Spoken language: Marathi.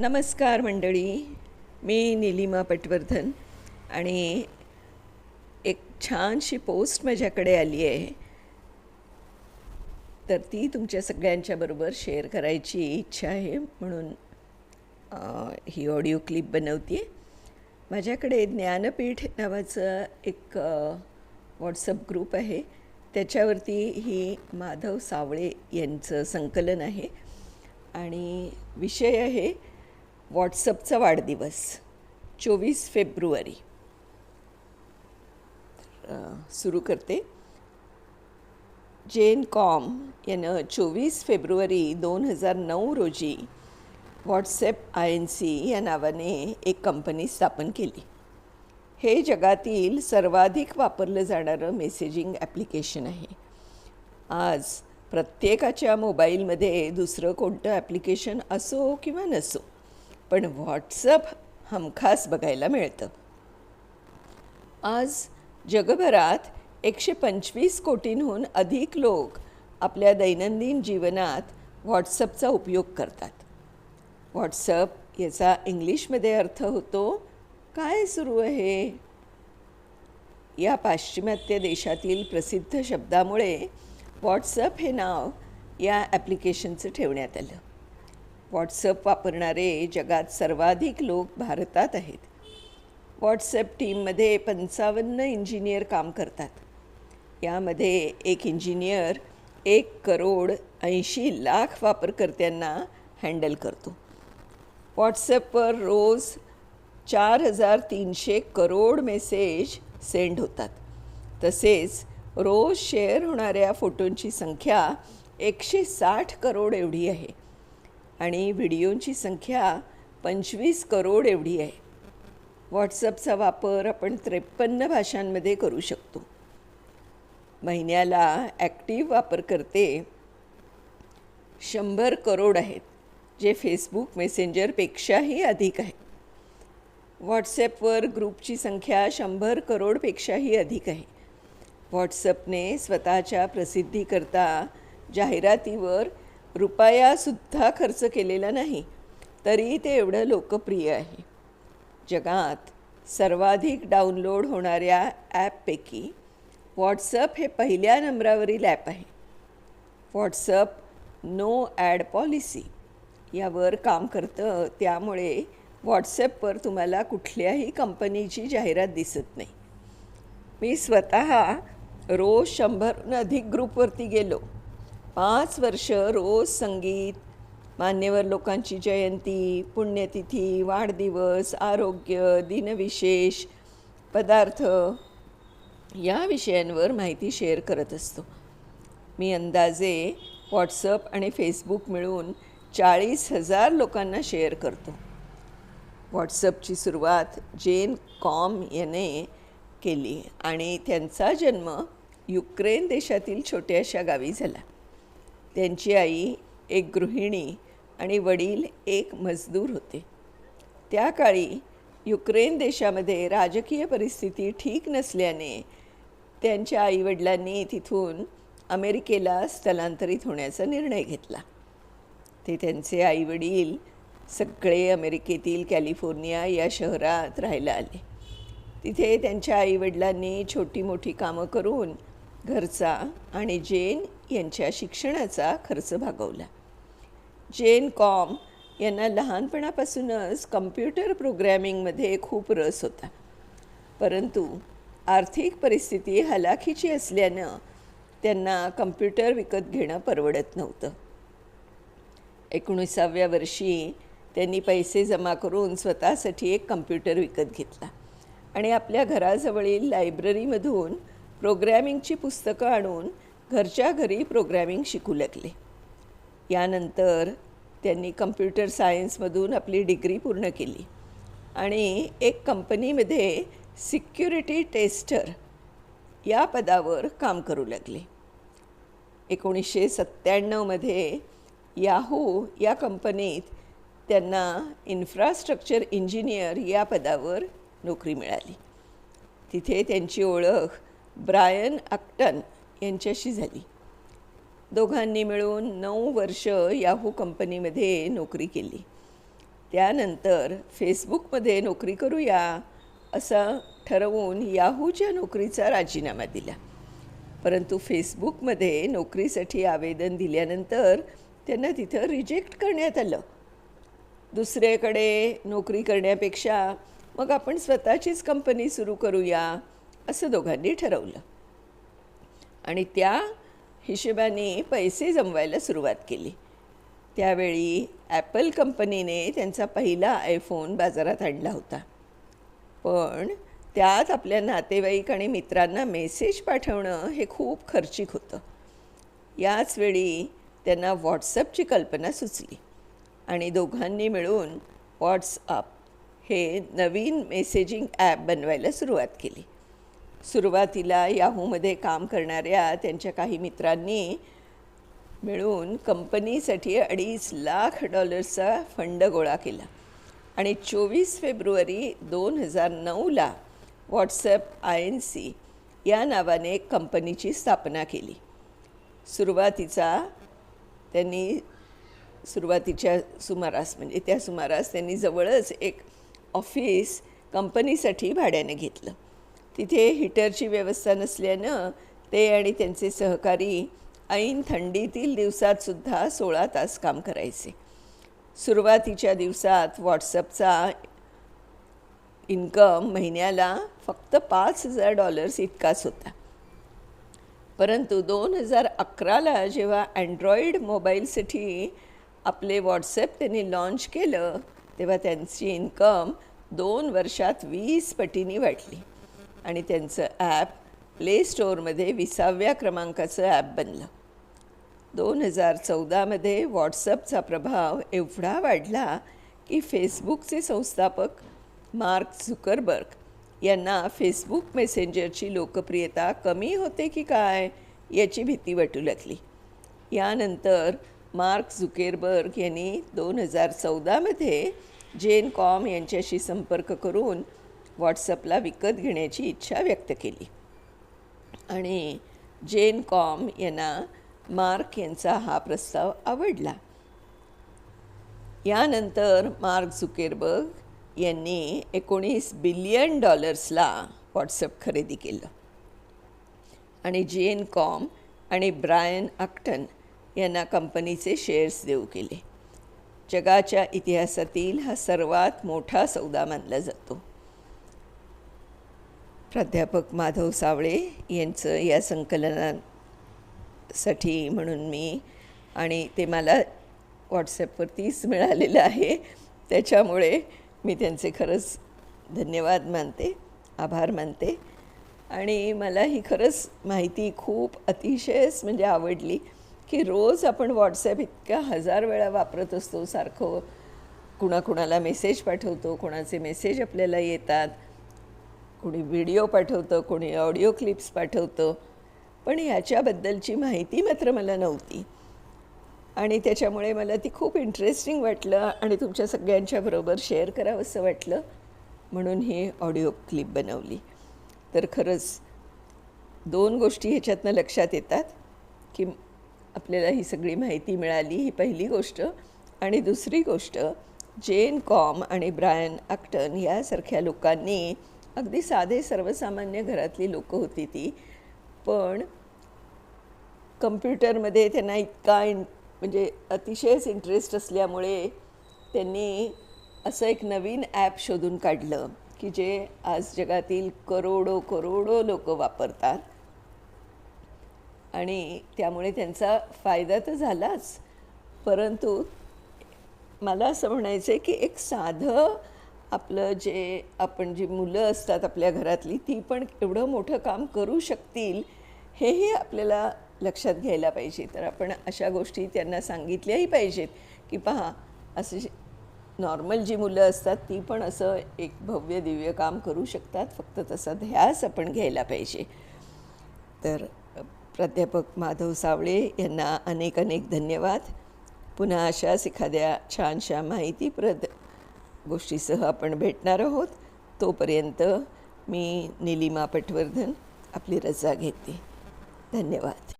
नमस्कार मंडळी मी निलिमा पटवर्धन आणि एक छानशी पोस्ट माझ्याकडे आली आहे. तर ती तुमच्या सगळ्यांच्याबरोबर शेअर करायची इच्छा आहे म्हणून ही ऑडिओ क्लिप बनवते माझ्याकडे ज्ञानपीठ नावाचं एक व्हॉट्सअप ग्रुप आहे. त्याच्यावरती ही माधव सावळे यांचं संकलन आहे. आणि विषय आहे व्हॉट्सअपचा वाढदिवस चोवीस फेब्रुवारी. सुरू करते. जेन कॉम यानं चोवीस फेब्रुवारी दोन हजार नऊ रोजी व्हॉट्सॲप आय एन सी या नावाने एक कंपनी स्थापन केली. हे जगातील सर्वाधिक वापरलं जाणारं मेसेजिंग ॲप्लिकेशन आहे. आज प्रत्येकाच्या मोबाईलमध्ये दुसरं कोणतं ॲप्लिकेशन असो किंवा नसो पण व्हॉट्सअप हमखास बघायला मिळतं. आज जगभरात एकशे पंचवीस कोटींहून अधिक लोक आपल्या दैनंदिन जीवनात व्हॉट्सअपचा उपयोग करतात. व्हॉट्सअप याचा इंग्लिशमध्ये अर्थ होतो काय सुरू आहे? या पाश्चिमात्य देशातील प्रसिद्ध शब्दामुळे व्हॉट्सअप हे नाव या ॲप्लिकेशनचं ठेवण्यात आलं. व्हॉट्सअप वापरणारे जगात सर्वाधिक लोक भारतात आहेत. व्हॉट्सअप टीममध्ये पंचावन्न इंजिनियर काम करतात. यामध्ये एक इंजिनियर एक करोड ऐंशी लाख वापरकर्त्यांना हँडल करतो. व्हॉट्सॲपवर रोज चार हजार तीनशे करोड मेसेज सेंड होतात. तसेच रोज शेअर होणाऱ्या फोटोंची संख्या एकशे साठ करोड एवढी आहे. आणि व्हिडिओंची संख्या पंचवीस करोड एवढी आहे. व्हॉट्सअपचा वापर आपण त्रेपन्न भाषांमध्ये करू शकतो. महिन्याला ॲक्टिव्ह वापरकर्ते शंभर करोड आहेत जे फेसबुक मेसेंजरपेक्षाही अधिक आहे. व्हॉट्सॲपवर ग्रुपची संख्या शंभर करोडपेक्षाही अधिक आहे. व्हॉट्सअपने स्वतःच्या प्रसिद्धीकरता जाहिरातीवर रुपयासुद्धा खर्च केलेला नाही. तरी ते एवढं लोकप्रिय आहे. जगात सर्वाधिक डाउनलोड होणाऱ्या ॲपपैकी व्हॉट्सअप हे पहिल्या नंबरावरील ॲप आहे. व्हॉट्सअप नो ॲड पॉलिसी यावर काम करतं त्यामुळे व्हॉट्सॲपवर तुम्हाला कुठल्याही कंपनीची जाहिरात दिसत नाही. मी स्वतः रोज शंभरहून अधिक ग्रुपवरती गेलो. पाच वर्ष रोज संगीत मान्यवर लोकांची जयंती पुण्यतिथी वाढदिवस आरोग्य दिनविशेष पदार्थ या विषयांवर माहिती शेअर करत असतो. मी अंदाजे व्हॉट्सअप आणि फेसबुक मिळून चाळीस हजार लोकांना शेअर करतो. व्हॉट्सअपची सुरुवात जेन कॉम याने केली आणि त्यांचा जन्म युक्रेन देशातील छोट्याशा गावी झाला. त्यांची आई एक गृहिणी आणि वडील एक मजदूर होते. त्या काळी युक्रेन देशामध्ये राजकीय परिस्थिती ठीक नसल्याने त्यांच्या आईवडिलांनी तिथून अमेरिकेला स्थलांतरित होण्याचा निर्णय घेतला. ते त्यांचे आईवडील सगळे अमेरिकेतील कॅलिफोर्निया या शहरात राहायला आले. तिथे त्यांच्या आईवडिलांनी छोटी मोठी कामं करून घरचा आणि जेन यांच्या शिक्षणाचा खर्च भागवला. जेन कॉम यांना लहानपणापासूनच कम्प्युटर प्रोग्रॅमिंगमध्ये खूप रस होता. परंतु आर्थिक परिस्थिती हलाखीची असल्यानं त्यांना कम्प्युटर विकत घेणं परवडत नव्हतं. एकोणीसाव्या वर्षी त्यांनी पैसे जमा करून स्वतःसाठी एक कम्प्युटर विकत घेतला आणि आपल्या घराजवळील लायब्ररीमधून प्रोग्रॅमिंगची पुस्तकं आणून घरच्या घरी प्रोग्रॅमिंग शिकू लागले. यानंतर त्यांनी कम्प्युटर सायन्समधून आपली डिग्री पूर्ण केली. आणि एक कंपनीमध्ये सिक्युरिटी टेस्टर या पदावर काम करू लागले. एकोणीसशे सत्त्याण्णवमध्ये याहू या कंपनीत त्यांना इन्फ्रास्ट्रक्चर इंजिनियर या पदावर नोकरी मिळाली. तिथे त्यांची ओळख ब्रायन अक्टन यांच्याशी झाली. दोघांनी मिळून नऊ वर्ष याहू कंपनीमध्ये नोकरी केली. त्यानंतर फेसबुकमध्ये नोकरी करूया असं ठरवून याहूच्या नोकरीचा राजीनामा दिला. परंतु फेसबुकमध्ये नोकरीसाठी आवेदन दिल्यानंतर त्यांना तिथं रिजेक्ट करण्यात आलं. दुसऱ्याकडे नोकरी करण्यापेक्षा मग आपण स्वतःचीच कंपनी सुरू करूया असं दोघांनी ठरवलं. आणि त्या हिशोबाने पैसे जमवायला सुरुवात केली. त्यावेळी ॲपल कंपनीने त्यांचा पहिला आयफोन बाजारात आणला होता. पण त्यात आपल्या नातेवाईक आणि मित्रांना मेसेज पाठवणं हे खूप खर्चिक होतं. याच वेळी त्यांना व्हॉट्सअपची कल्पना सुचली आणि दोघांनी मिळून व्हॉट्सअप हे नवीन मेसेजिंग ॲप बनवायला सुरुवात केली. सुरुवातीला याहूमध्ये काम करणाऱ्या त्यांच्या काही मित्रांनी मिळून कंपनीसाठी अडीच लाख डॉलर्सचा फंड गोळा केला. आणि चोवीस फेब्रुवारी दोन हजार नऊला व्हॉट्सॲप आय एन सी या नावाने एक कंपनीची स्थापना केली. सुरुवातीचा त्यांनी सुरुवातीच्या सुमारास म्हणजे त्या सुमारास त्यांनी जवळच एक ऑफिस कंपनीसाठी भाड्याने घेतलं. तिथे हिटरची व्यवस्था नसल्यानं ते आणि त्यांचे सहकारी ऐन थंडीतील दिवसातसुद्धा सोळा तास काम करायचे. सुरुवातीच्या दिवसात व्हॉट्सअपचा इन्कम महिन्याला फक्त पाच हजार डॉलर्स इतकाच होता. परंतु दोन हजार अकराला जेव्हा अँड्रॉईड मोबाईलसाठी आपले व्हॉट्सॲप त्यांनी लॉन्च केलं तेव्हा त्यांची इन्कम दोन वर्षात वीस पटींनी वाढली. आणि त्यांचं ॲप प्ले स्टोअरमध्ये विसाव्या क्रमांकाचं ॲप बनलं. दोन हजार चौदामध्ये व्हॉट्सअपचा प्रभाव एवढा वाढला की फेसबुकचे संस्थापक मार्क झुकरबर्ग यांना फेसबुक मेसेंजरची लोकप्रियता कमी होते की काय याची भीती वाटू लागली. यानंतर मार्क झुकेरबर्ग यांनी दोन हजार चौदामध्ये जेन कॉम यांच्याशी संपर्क करून व्हॉट्सअपला विकत घेण्याची इच्छा व्यक्त केली. आणि जेन कॉम यांना मार्क यांचा हा प्रस्ताव आवडला. यानंतर मार्क झुकेरबर्ग यांनी एकोणीस बिलियन डॉलर्सला व्हॉट्सअप खरेदी केलं. आणि जेन कॉम आणि ब्रायन अक्टन यांना कंपनीचे शेअर्स देऊ केले. जगाच्या इतिहासातील हा सर्वात मोठा सौदा मानला जातो. प्राध्यापक माधव सावळे यांचं या संकलनासाठी म्हणून मी आणि ते मला व्हॉट्सॲपवरतीच मिळालेलं आहे. त्याच्यामुळे मी त्यांचे खरंच धन्यवाद मानते आभार मानते. आणि मला ही खरंच माहिती खूप अतिशयच म्हणजे आवडली की रोज आपण व्हॉट्सॲप इतक्या हजार वेळा वापरत असतो सारखं कुणाकुणाला मेसेज पाठवतो कोणाचे मेसेज आपल्याला येतात. कोणी व्हिडिओ पाठवतं कोणी ऑडिओ क्लिप्स पाठवतं पण याच्याबद्दलची माहिती मात्र मला नव्हती. आणि त्याच्यामुळे मला ती खूप इंटरेस्टिंग वाटलं आणि तुमच्या सगळ्यांच्याबरोबर शेअर करावं असं वाटलं म्हणून ही ऑडिओ क्लिप बनवली. तर खरंच दोन गोष्टी ह्याच्यातनं लक्षात येतात की आपल्याला ही सगळी माहिती मिळाली ही पहिली गोष्ट. आणि दुसरी गोष्ट जेन कॉम आणि ब्रायन आक्टन यासारख्या लोकांनी अगदी साधे सर्वसामान्य घरातली लोकं होती ती. पण कम्प्युटरमध्ये त्यांना इतका इन म्हणजे अतिशयच इंटरेस्ट असल्यामुळे त्यांनी असं एक नवीन ॲप शोधून काढलं की जे आज जगातील करोडो करोडो लोक वापरतात. आणि त्यामुळे त्यांचा फायदा तर झालाच परंतु मला असं म्हणायचं आहे की एक साधं आपलं जे आपण जी मुलं असतात आपल्या घरातली ती पण एवढं मोठं काम करू शकतील हेही आपल्याला लक्षात घ्यायला पाहिजे. तर आपण अशा गोष्टी त्यांना सांगितल्याही पाहिजेत की पहा असे नॉर्मल जी मुलं असतात ती पण असं एक भव्य दिव्य काम करू शकतात. फक्त तसा ध्यास आपण घ्यायला पाहिजे. तर प्राध्यापक माधव सावळे यांना अनेक अनेक धन्यवाद. पुन्हा अशाच एखाद्या छानशा माहितीप्रद गोष्टीसह आपण भेटणार आहोत. तोपर्यंत मी निलिमा पटवर्धन आपली रजा घेते. धन्यवाद.